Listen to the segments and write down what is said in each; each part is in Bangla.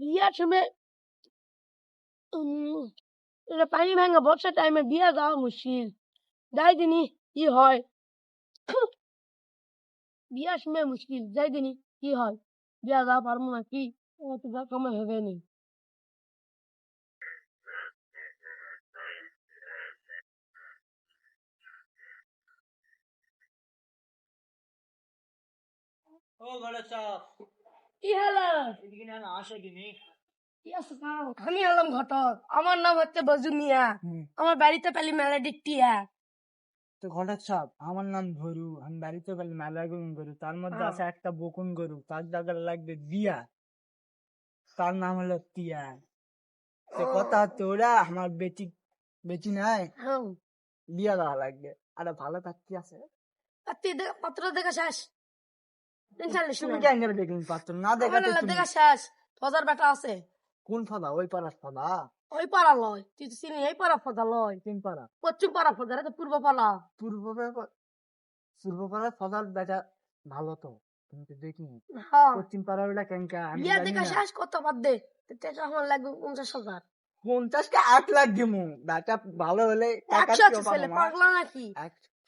বিয়ার সময় উম, এটা পানি ভাঙা বর্ষা টাইমে বিয়া যাওয়া মুশকিল যাই দিনই কি হয় বিয়ার সময় মুশকিল যাই দিনই কি হয় বিয়া যাওয়া পারব না কি অত যা সময় হবে নি ও ঘরে চাপ কি হলো এদিকে না আসে কিনি কি আছে আমি হলাম ঘটক। আমার নাম হচ্ছে বজু মিয়া। আমার বাড়িতে পেলি মেলা ডিকটিয়া তো আমার নাম ধরু আমি বাড়িতে গেলে মেলা গরু। তার মধ্যে। আছে একটা বকুন গরু। তার জায়গায় লাগবে দিয়া তার নাম হলো টিয়া। তো কথা হচ্ছে ওরা আমার বেটি বেটি নাই। হ্যাঁ। বিয়া দেওয়া লাগবে। আরে ভালো কাচ্চি আছে? আর তুই দেখ- পাত্র দেখা শেষ। তুমি কেন করে না দেখা শেষ। ফজার বেটা আছে। কোন ফাদা ওই পাড়ার ফাদা ওই পাড়া লয়। তুই তো চিনি এই পাড়া ফজা লয়। তিন পাড়া? পশ্চিম পাড়া ফজা তো পূর্ব পাড়া। পূর্ব পূর্ব পাড়ার ফাদার বেটা ভালো তো তুমি দেখি। পশ্চিম শেষ কত বাদ দে। টাকা আমার লাগবে পঞ্চাশ হাজার। পঞ্চাশ কে আট লাখ দিমু। বেটা ভালো হলে একশো আছে ছেলে পাগলা নাকি?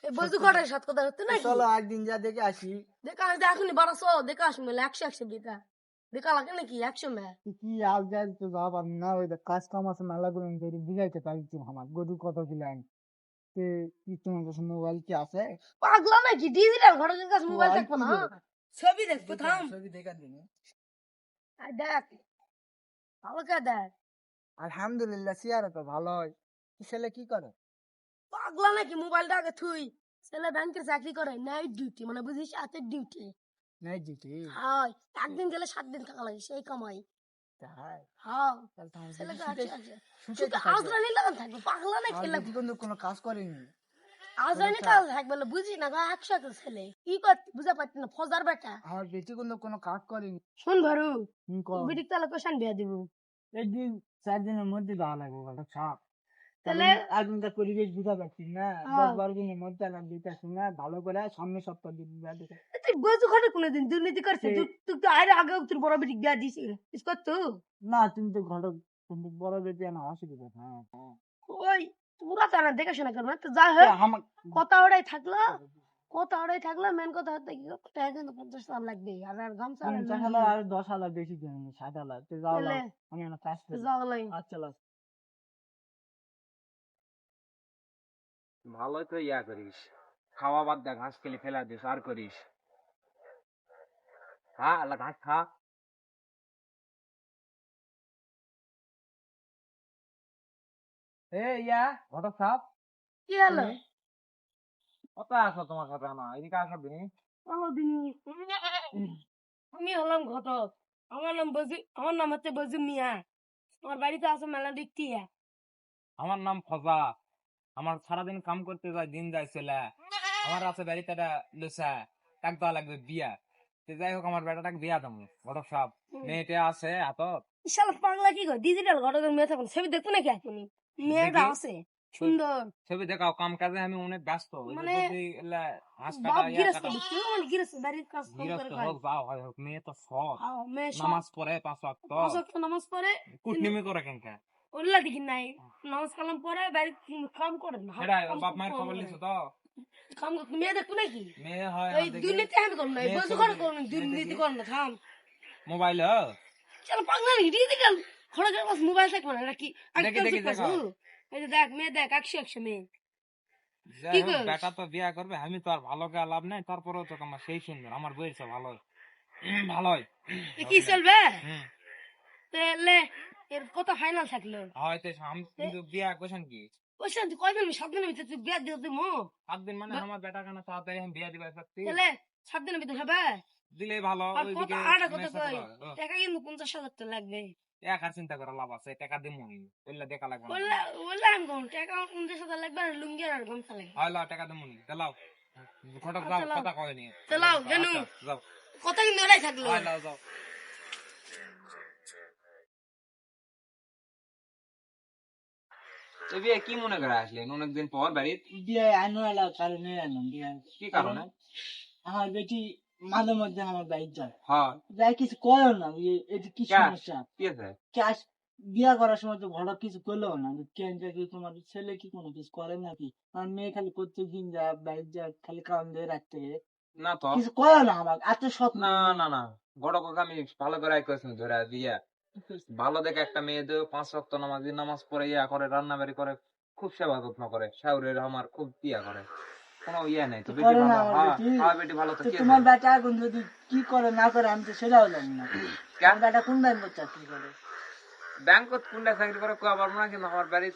বলতে ঘরের সাথে কথা হচ্ছে নাকি? চলো একদিন যা দেখে আসি। দেখা আসবে এখনই বারোশো দেখা আসবে মেলে একশো একশো দেখা দেখা লাগে নাকি? একশো মে কি আজ যাই তো যা না ওই কাজ কাম আছে মেলা করে গরু বুঝাইতে পারছি আমার। গরু কত কিলাম তে কি তোমার কাছে মোবাইল কি আছে? পাগলা নাকি? ডিজিটাল ঘটকের কাছে মোবাইল মোবাইল না? ছবি দেখব থাম। ছবি দেখা দিন। আয় দেখ। ভালো কে দেখ। আলহামদুলিল্লাহ সিয়ারে তো ভালো ছেলে কি করে? পাগলা নাকি? মোবাইলটা আগে থুই। ছেলে ব্যাংকের চাকরি করে নাইট ডিউটি মানে বুঝিস রাতের ডিউটি নাই জিটি হয় একদিন গেলে সাত দিন থাকা লাগে সেই কামাই। কোনো কাজ করেনি? থাকবে বুঝি না ছেলে। কি করতে বুঝা না ফজার বেটা। বেটি কোনো কাজ করেনি। শুন ভারু। বিটিক কোশান বিয়া দিব। একদিন চার দিনের মধ্যে দেওয়া লাগবে সাপ তাহলে পরিবেশ বুঝা না? হ্যাঁ। দশ বারো দিনের মধ্যে দিতেছি না ভালো করে সামনে সপ্তাহ দিতে। তুই কোনোদিন দুর্নীতি করছিস সে- তুই তো আরে আগে তোর বড় বিয়া তো না তুমি তো কিন্তু বড় বেটি না অসুবিধা হ্যাঁ। ওই পুরা তারা দেখাশোনা করবে তো যা হোক কথা ওটাই থাকল কথা থাকল মেন কথা হচ্ছে কি টাকা কিন্তু পঞ্চাশ টাকা লাগবে আর আর গামছা আর হাজার দশ হাজার বেশি দিন ষাট হাজার তো যাও আমি একটা কাজ যাও আচ্ছা ভালোই তো ইয়া করিস। খাওয়া বাদ দে ঘাস খেলে ফেলা দিস আর করিস। খা আল্লাহ ঘাস খা। এ ইয়া ঘটক সাপ কি হলো? কত আসো তোমার সাথে না এদিকে আসো দিনি। আমি হলাম ঘটক। আমার নাম বজু আমার নাম হচ্ছে বজু মিয়া। আমার বাড়িতে আছে মেলা দেখতি আমার নাম ফজা। আমার সারাদিন কাম করতে যায় দিন যায় চলে আমার আছে বাড়িতে লুসা তাক দেওয়া লাগবে বিয়া। তো যাই হোক আমার বেটাটাকে বিয়া দেবো ঘটক সাপ মেয়েটা আছে হাতত বিশাল পাগলা কি কর ডিজিটাল ঘটকের মেয়ে থাকুন ছবি দেখব নাকি এখনই? মেয়েটা আছে সুন্দর। ছবি দেখাও কাম কাজে আমি অনেক ব্যস্ত। মানে মানে মেয়ে তো সৎ। সব নামাজ পড়ে পাঁচ ওয়াক্ত। নামাজ পড়ে কুটনিমি করে কেনকা ওল্লা দেখি নাই। নামাজ কালাম পরে বাড়ির কাম করে না। বাপ মায়ের খবর করে। লিখছো তো? কাম করতে মেয়ে দেখব নাকি? মেয়ে হয় এই দুর্নীতি আমি করব না ছবি করে করব দুর্নীতি দেখি। না থাম। মোবাইল চলো পাগলা নাকি ডিজিটাল খড়গের কাছে মোবাইল থাকব না নাকি? দেখি, দেখি, দেখাও। এই যে দেখ মেয়ে দেখ একশো একশো মেয়ে। বেটা তো বিয়া করবে আমি তো আর ভালো কে লাভ নাই তারপরেও তো আমার সেই সুন্দর আমার বইয়ের ভালো ভালোই। কি চলবে? তাহলে এর কত ফাইনাল থাকল। হয়তো আমি কিন্তু বিয়া কোশন কি? ওই তুই সাত দিনের ভিতরে তুই বিয়া সাত দিন মানে আমার বেটা কেন তাড়াতাড়ি আমি বিয়া দিবা তাহলে সাত দিনের ভিতরে হবে? দিলেই ভালো আর কত আড়া কত কই টাকা কিন্তু টাকা লাগবে। এক চিন্তা করে লাভ আছে টাকা দিমু ওইলা দেখা লাগবে বললে আমি কোন টাকা পঞ্চাশ হাজার লাগবে আর লুঙ্গি আর গামছা লাগবে। হয় লাও টাকা দিমু যাও আচ্ছা, লাও। কথা কয়নি। তো জানু। আচ্ছা, যাও। কত কিন্তু ওরাই থাকল। হয় যাও। তো বিয়ে কি মনে করে আসলেন অনেকদিন পর বাড়ির বিয়ে আনো এলা কারণে আনলাম বিয়ে কি কারণে? আমার বেটি মাঝে মধ্যে আমার বাইক যায়। হ্যাঁ। যাই কিছু করে না এটি কি সমস্যা? কি আছে? ক্যাশ বিয়া করার সময় তো ঘর কিছু করল না কেন কি তোমার ছেলে কি কোনো কিছু করে নাকি? আমার মেয়ে খালি প্রত্যেক দিন যা বাইক যা খালি কাম দিয়ে রাখতে। না তো। কিছু করে না আমার এত সৎ না না না। ঘটক আমি ভালো করে কইছি ধরে দিয়া ভালো দেখে একটা মেয়ে দেও পাঁচ ওয়াক্ত নামাজ নামাজ পড়ে ইয়া করে রান্না বাড়ি করে খুব সেবা যত্ন করে। শাউরের আমার খুব ইয়া করে। কোনো ইয়া নেই। তো বেটি ভালো হ্যাঁ বেটি। ভালো তো তোমার? বেটা এখন যদি কি করে না করে আমি তো সেটাও জানি না? আমার বেটা কোন ব্যাংক চাকরি করে? ব্যাংকত কোনটা চাকরি করে কোয়া পারব না কিন্তু আমার বাড়ি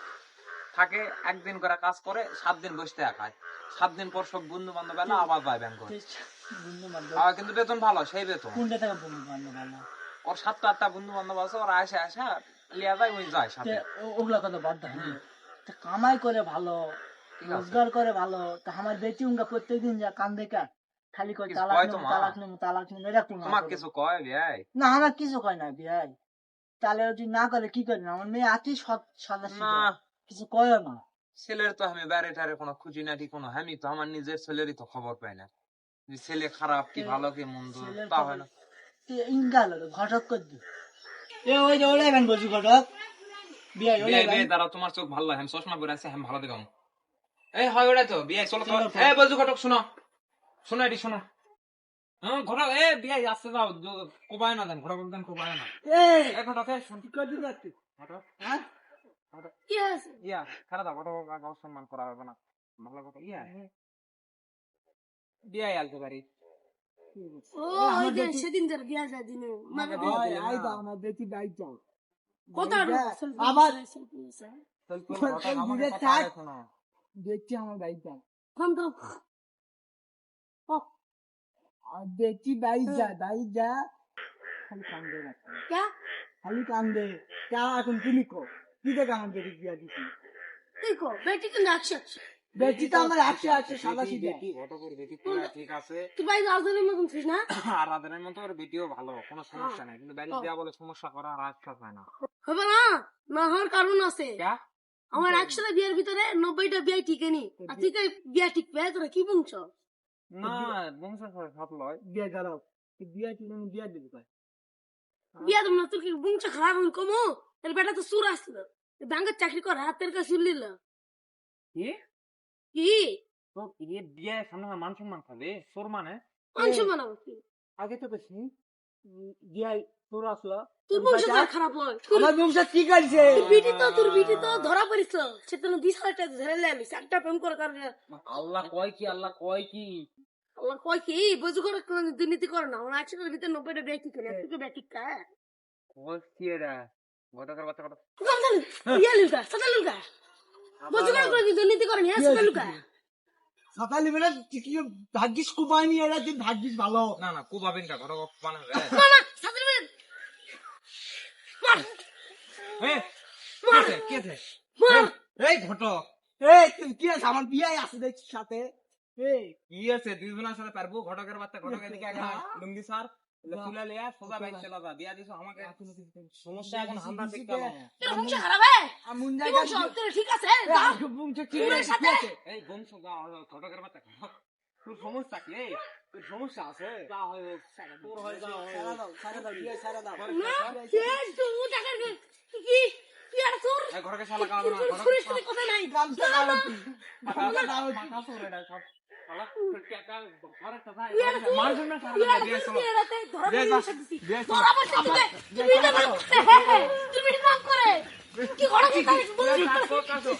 থাকে একদিন করে কাজ করে সাত দিন বসতে খায়। সাত দিন পর সব বন্ধু বান্ধব এলা আবার যায় ব্যাংক বন্ধু বান্ধব হ্যাঁ কিন্তু বেতন ভালো সেই বেতন। কোনটা থেকে বন্ধু বান্ধব ভালো ওর সাতটা আটটা বন্ধু বান্ধব আছে ওরা আসে আসে লিয়া যায় ওই যায় সাথে। ওগুলা কথা বাদ দাও। কামাই করে ভালো রোজগার করে ভালো তা আমার বেটি উঙ্গা প্রত্যেকদিন যা কান দেখা খালি তালাক কয় তো নেব তালাক নেব তালাক নেব। এরকম তোমার কিছু কয় ভাই না আমার কিছু কয় না বিয়াই। তাহলে যদি না করে কি করে? না আমার মেয়ে আতি সাদা না। কিছু কয় না। ছেলের তো আমি বাইরে টারে কোনো খুঁজি নাটি কোনো। আমি তো আমার নিজের ছেলেরই তো খবর পাই না। ছেলে খারাপ কি ভালো কি মন্দ তা হয় না। ঘটক কর দি। এ ওই যে ওলাই গান বলছি ঘটক। বিয়াই বিয়ে ওলাই বিয়ে গান দ্বারা তোমার চোখ ভালো লাগে চশমা পরে আছে আমি ভালো দেখাম এই হয় ওটাই তো বিয়ে চলো। ঘটক শোনো। শোনো এটি শোনো। হ্যাঁ ঘটক এ বিয়ে আসতে যাও জ- কোবায় না দেন ঘটক দেন কোবায় না। এই এ ঘটক হ্যাঁ? ইয়া খারাপ দাও ঘটক সম্মান করা হবে না। ভালো কথা ইয়া। বিয়ে আলতে পারি দেখছি আমার যা দেখছি যা খালি কান্দে খালি কান্দে। এখন তুমি কো কি দেখ আমার বেটি বিয়া দিচ্ছি তুই কো বেটি তো নাচ বেটি তো আমার হ্যাঁ। তুই করা বিয়ের ভিতরে নব্বইটা বিয়ে টিকবে? তোরা কি বংশ? না খারাপ কমো। বেটা তো সুর আসলো ব্যাংকের চাকরি কর হাতের কাছে শুনলিল কি? কি? তো ইয়ে বিয়ে সামনে মান সম্মান খাবে সোর মানে? অংশ বানাবো কি? আগে তো বেশি বিয়া তোর আসলো। তোর বংশ খারাপ হয় আমার বংশ কি করছে তোর বিটি তো তোর বিটি তো ধরা পড়িস সে তো বিশ হাজার টাকা ধরে আমি একটা প্রেম করে কারণে। আল্লাহ কয় কি আল্লাহ কয় কি? আল্লাহ কয় কি? বুঝু করে দুর্নীতি করে না। আমার একশোটার ভিতরে নব্বইটা বিয়ে ঠিক করে তুই বিয়ে ঠিক কা কয় কি এটা? ঘটকের বাচ্চা কথা। করে দুর্নীতি সকালে বেলা কি ভাগ্যিস কুবানি এরা তুই ভাগ্যিস ভালো না না কু কা ঘটক মানে না না সাদা লুকা মার এ কে আছে কে আছে? মার এই ঘটক। এই তুই কি আছে? আমার বিয়াই আছে সাথে। এই কি আছে? দুইজনের সাথে পারব ঘটকের বাচ্চা ঘটকের দিকে লুঙ্গি সার দিয়া সমস্যা এখন আমরা ঠিক আছে? এই বংশ যা ঘটকের তোর সমস্যা কি? তোর সমস্যা আছে? হয় তোর হয় যা সারা দাও সারা সারা দাও। না কি ঘরকে শালা কাম ঘরকে কথা নাই। গামছা গালো পাকা দাও পাকা সব কি কর, কাজ কর।